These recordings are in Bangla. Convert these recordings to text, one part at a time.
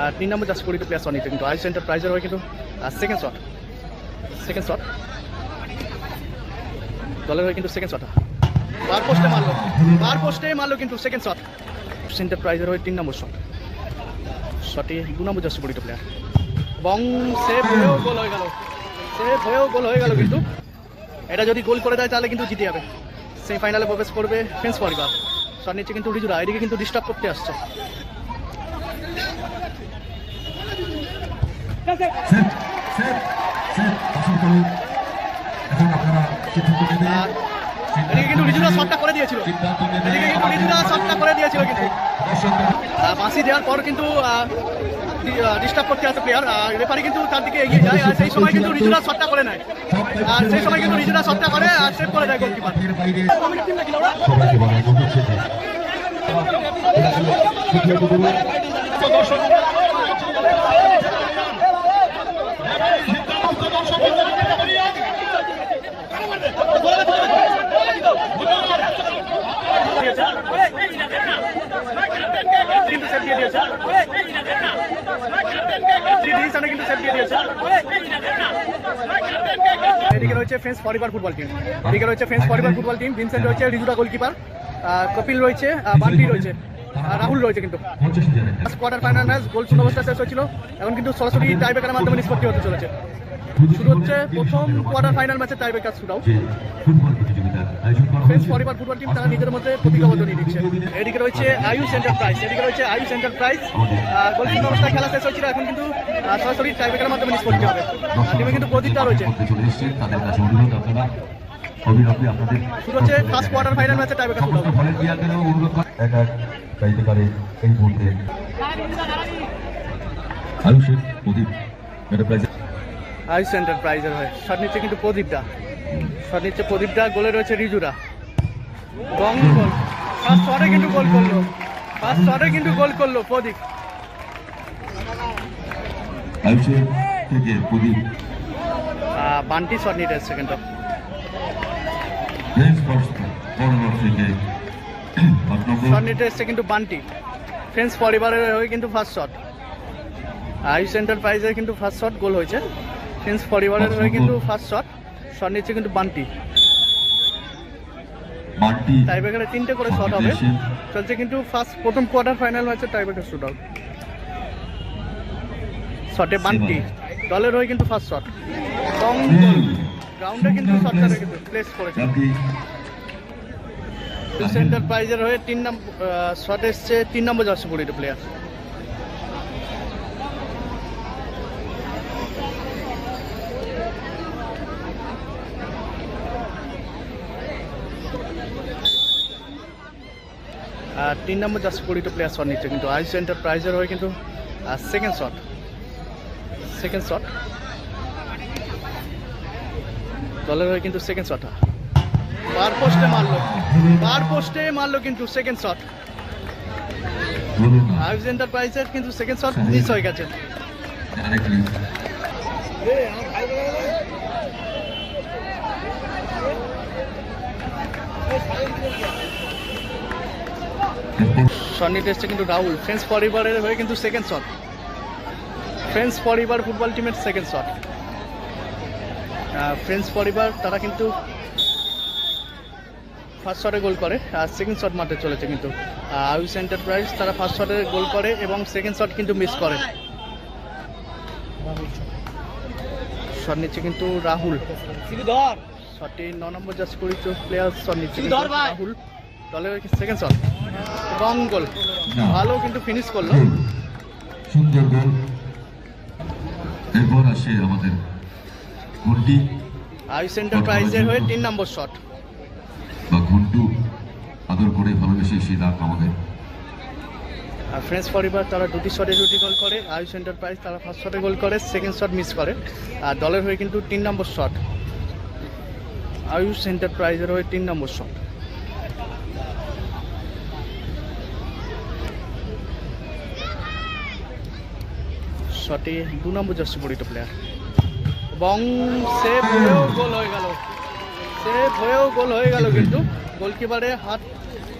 আর তিন নম্বর জাস্ট কুড়িতে প্লেয়ার নিচ্ছে কিন্তু আইস এন্টারপ্রাইজের হয় কিন্তু সেকেন্ড শট সেকেন্ড শট দলের হয় কিন্তু সেকেন্ড শট বার পোস্টে মারলো। বার পোস্টে মারলো কিন্তু সেকেন্ড শট সেন্টার প্রাইজের হয় তিন নম্বর শট শটে দু নম্বর জাস্ট কুড়িতে প্লেয়ার এবং সেভ হয়েও গোল হয়ে গেল। সেভ হয়েও গোল হয়ে গেল কিন্তু। এটা যদি গোল করে দেয় তাহলে কিন্তু জিতে যাবে। সেমিফাইনালে প্রবেশ করবে ফ্রেন্স পরিবার। শট নিচ্ছে কিন্তু রিজুরা। এদিকে কিন্তু ডিস্টার্ব করতে আসছে। সেট সেট সেট দর্শক করুন এখন আপনারা সিদ্ধান্ত নেবেন এদিকে কিন্তু রিজুরা শটটা করে দিয়েছিল। এদিকে কিন্তু রিজুরা শটটা করে দিয়েছিল কিন্তু। বাঁশি দেওয়ার পর কিন্তু ডিস্টার্ব করতে আসে প্লেয়ার রেফারি কিন্তু তার দিকে এগিয়ে যায় আর সেই সময় কিন্তু রিজুরা শটটা করে নেয়। আর সেই সময় কিন্তু রিজুরা শটটা করে আর সেভ করে দেয় গোলকিপার বাইরে সবাইকে বলা অনুরোধ শেষে সিদ্ধান্ত করুন কিন্তু সেভ দিয়ে দিয়েছে এদিকে রয়েছে ফ্রেন্স ফরিবার ফুটবল টিম এদিকে রয়েছে friends Paribar football team Vincent রয়েছে রিজুরা গোলকিপার কপিল রয়েছে বান্টি রয়েছে রাহুল রয়েছে কিন্তু। কোয়ার্টার ফাইনাল ম্যাচ গোল শূন্য অবস্থা শেষ হয়েছিল, এখন কিন্তু সরাসরি টাইব্রেকারের মাধ্যমে নিষ্পত্তি হতে চলেছে। শুরু হচ্ছে প্রথম কোয়ার্টার ফাইনাল ম্যাচে টাইব্রেকার শুরু যে ফুটবল প্রতিযোগিতার আয়োজন করা ফ্রেন্স পরিবার ফুটবল টিম তারা নিজের মধ্যে প্রতিজ্ঞাবদ্ধ নিয়ে দিচ্ছে এদিকে রয়েছে আয়ুষ এন্টারপ্রাইজ এদিকে রয়েছে আয়ুষ এন্টারপ্রাইজ গোলকিপার অবস্থায় খেলা শেষ হয়েছিল এখন কিন্তু সরাসরি টাইব্রেকারের মাধ্যমে নিষ্পত্তি হবে। টিমে কিন্তু প্রদীপটা রয়েছে। চলে এসেছেন তাদের কাছে অনুরোধ আপনারা অবিলম্বে আপনাদের শুরু হচ্ছে ফার্স্ট কোয়ার্টার ফাইনাল ম্যাচে টাইব্রেকার শুরু সমস্ত হবে। ভলেন্টিয়ারদেরও অনুরোধ এক এক চাইতে পারে এই মুহূর্তে আয়ুষের প্রদীপ এন্টারপ্রাইজ আয়ুষ এন্টারপ্রাইজের হয়ে। শট নিচ্ছে কিন্তু প্রদীপটা। নিচ্ছে প্রদীপটা গোলে রয়েছে রিজুরা। বং গোল। ফার্স্ট শটে কিন্তু গোল করল। ফার্স্ট শটে কিন্তু গোল করল প্রদীপ। বান্টি শট নিতে এসছে কিন্তু। শট নিতে এসছে কিন্তু বান্টি। ফ্রেন্স পরিবারের হয়ে কিন্তু ফার্স্ট শট আয়ুষ এন্টারপ্রাইজের কিন্তু ফার্স্ট শট গোল হয়েছে। ফ্রেন্স পরিবারের হয়ে কিন্তু ফার্স্ট শট শট নিচ্ছে কিন্তু বান্টি। টাইব্রেকারে তিনটে করে শট হবে। চলছে কিন্তু ফার্স্ট প্রথম কোয়ার্টার ফাইনাল ম্যাচে টাইব্রেকার শুট আউট শটে বান্টি। দলের হয়ে কিন্তু ফার্স্ট শট কম গ্রাউন্ডে কিন্তু শটটা কিন্তু প্লেস করেছে। সেন্টার প্রাইজের হয়ে তিন নম্বর শট এসছে তিন নম্বর জার্সি পরিত প্লেয়ার তিন নম্বর জার্সি কুড়িটা প্লেয়ার শট নিচ্ছে কিন্তু আইস এন্টারপ্রাইজের হয়ে কিন্তু সেকেন্ড শট সেকেন্ড শট দলের হয়ে কিন্তু সেকেন্ড শট বার পোস্টে মারলো। বার পোস্টে মারলো কিন্তু সেকেন্ড শট আইস এন্টারপ্রাইজের কিন্তু সেকেন্ড শট মিস হয়ে গেছে। ডাইরেক্টলি টেস্টে কিন্তু রাহুল। ফ্রেন্স পরিবারের হয়ে কিন্তু second shot friends Paribar football টিমের সেকেন্ড শট ফ্রেন্স পরিবার তারা কিন্তু ফার্স্ট শটে গোল করে আর সেকেন্ড শট মাঠে চলেছে কিন্তু। আয়ুষ এন্টারপ্রাইজ তারা ফার্স্ট শটে গোল করে এবং সেকেন্ড শট কিন্তু মিস করে। শট নিচ্ছে কিন্তু রাহুল। শটে ন নম্বর জাস্ট করেছে প্লেয়ার শট নিচ্ছে রাহুল। দলের সেকেন্ড শট এবং গোল। ভালো কিন্তু ফিনিশ করল। সুন্দর গোল। এরপর আসে আমাদের ঘন্টি। আয়ুষ এন্টারপ্রাইজের হয়ে তিন নম্বর শট বা ঘন্টু আদর করে ভালোবেসে সেই লাভ আমাদের। আর ফ্রেন্স পরিবার তারা দুটি শটে দুটি গোল করে। আয়ুষ এন্টারপ্রাইজ তারা ফার্স্ট শটে গোল করে সেকেন্ড শট মিস করে। আর দলের হয়ে কিন্তু তিন নম্বর শট আয়ুষ এন্টারপ্রাইজের হয়ে তিন নম্বর শট শটে দু নম্বর জার্সি পরিত প্লেয়ার এবং সেভ হয়েও গোল হয়ে গেল। সেভ হয়েও গোল হয়ে গেল কিন্তু। গোলকিপারে হাত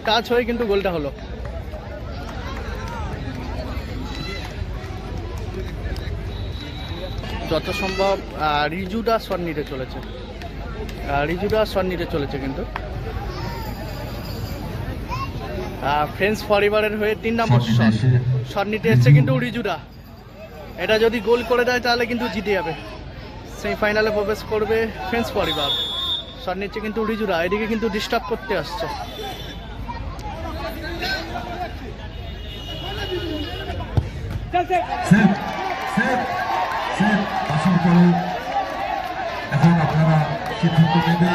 টাচ হয়ে কিন্তু গোলটা হলো। যত সম্ভব রিজুডা শট নিতে চলেছে। রিজুডা শট নিতে চলেছে কিন্তু। ফ্রেন্স পরিবারের হয়ে তিন নম্বর শট শট নিতে এসছে কিন্তু রিজুডা এটা যদি গোল করে দেয় তাহলে কিন্তু জিতে যাবে। সেমিফাইনালে প্রবেশ করবে ফ্রেন্স পরিবার। শট নিচ্ছে কিন্তু রিজুডা এদিকে কিন্তু ডিস্টার্ব করতে আসছে।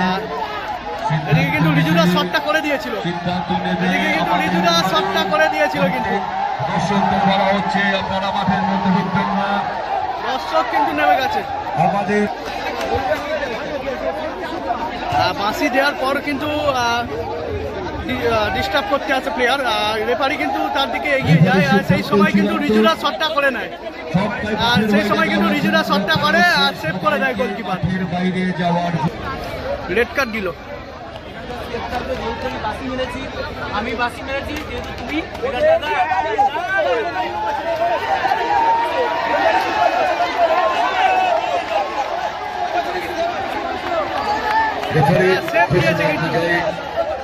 আর এদিকে কিন্তু রিজুডা শটটা করে দিয়েছিল। এদিকে কিন্তু রিজুডা শটটা করে দিয়েছিল কিন্তু। দর্শকদের বলা হচ্ছে আপনারা মাঠের মধ্যে ঢুকবেন না। দর্শক কিন্তু নেমে গেছে। আমাদের বাঁশি দেওয়ার পর কিন্তু ডিস্টার্ব করতে আসে প্লেয়ার রেফারি কিন্তু তার দিকে এগিয়ে যায় আর সেই সময় কিন্তু রিজুরা শটটা করে নেয়। আর সেই সময় কিন্তু রিজুরা শটটা করে আর সেভ করে দেয় গোলকিপার বাইরে যাওয়ার রেড কার্ড দিল। বাসি মেরেছি আমি বাসি মেরেছি যেহেতু তুমি।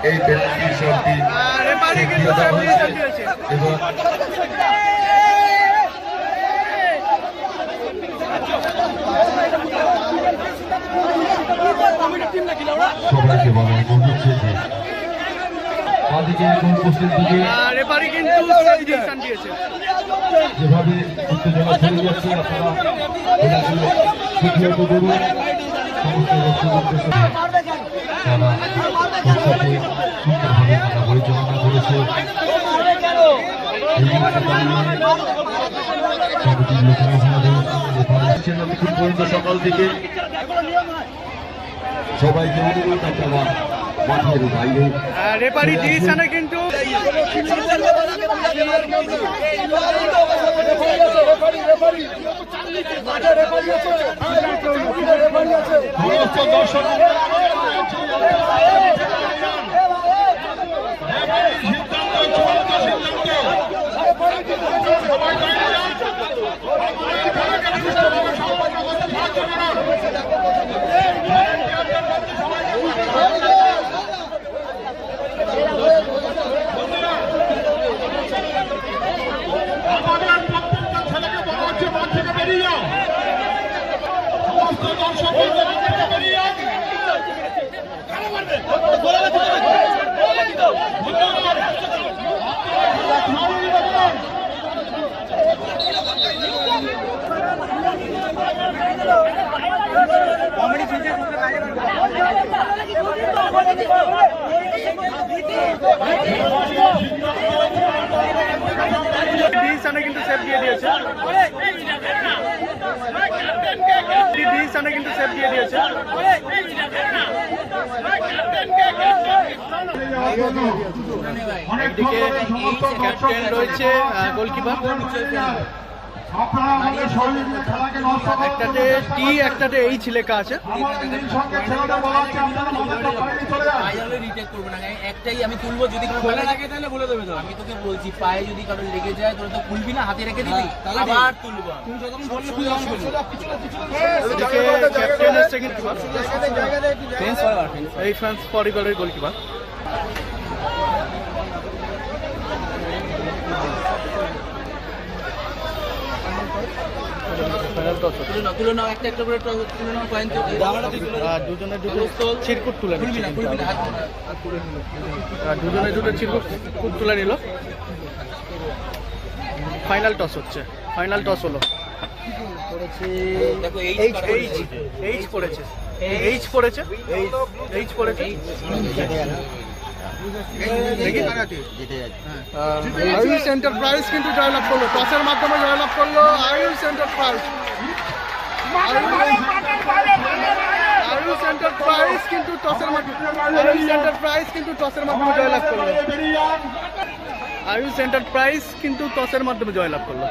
এই পেনাল্টি শটটি এবং সবাইকে যে পোস্টের দিকে রেফারি কিন্তু সেভ দিয়েছে। যেভাবে উত্তেজনা ছড়িয়ে যাচ্ছে আপনারা পরিচালনা করেছে সকাল থেকে। সবাইকে অনুরোধ আপনারা মাঠের বাইরে রেফারি ডিসিশনে কিন্তু সমস্ত দর্শক আমাদের প্রত্যেকটা ছেলেকে বলা হচ্ছে মাঠ থেকে বেরিয়ে যাও সমস্ত দর্শক মাঠ থেকে বেরিয়ে যাও ডিসিশনে কিন্তু সেভ দিয়ে দিয়েছে ডিসিশনে কিন্তু সেভ দিয়ে দিয়েছে একদিকে ক্যাপ্টেন রয়েছে গোলকিপার একটাতে টি একটাতে এইচ লেখা আছে। একটাই আমি তুলবো যদি কোনো লাগে তাহলে বলে দেবে তো। আমি তোকে বলছি পায়ে যদি কারও লেগে যায় তোরা তো খুলবি না হাতে রেখে দিবি। আবার তুলবো তুমি তুই এই ফ্রান্স পরিবারের গোলকিপার তুলে নাও তুলে নাও একটা একটা করে ট- তুলে নাও পয়েন্ট আর দুজনে দুটো চিরকুট তুলে দুজনে দুটো চিরকুট কুট তুলে নিল। ফাইনাল টস হচ্ছে ফাইনাল টস হলো। দেখো এইচ পড়েছে এইচ পড়েছে এইচ। পড়েছে আয়ুষ এন্টারপ্রাইজ কিন্তু জয়লাভ করল। টসের মাধ্যমে জয়লাভ করল আয়ুষ এন্টারপ্রাইজ আয়ুষ এন্টারপ্রাইজ কিন্তু টসের মাধ্যমে আয়ুষ এন্টারপ্রাইজ কিন্তু টসের মাধ্যমে জয়লাভ করল। আয়ুষ এন্টারপ্রাইজ কিন্তু টসের মাধ্যমে জয়লাভ করল।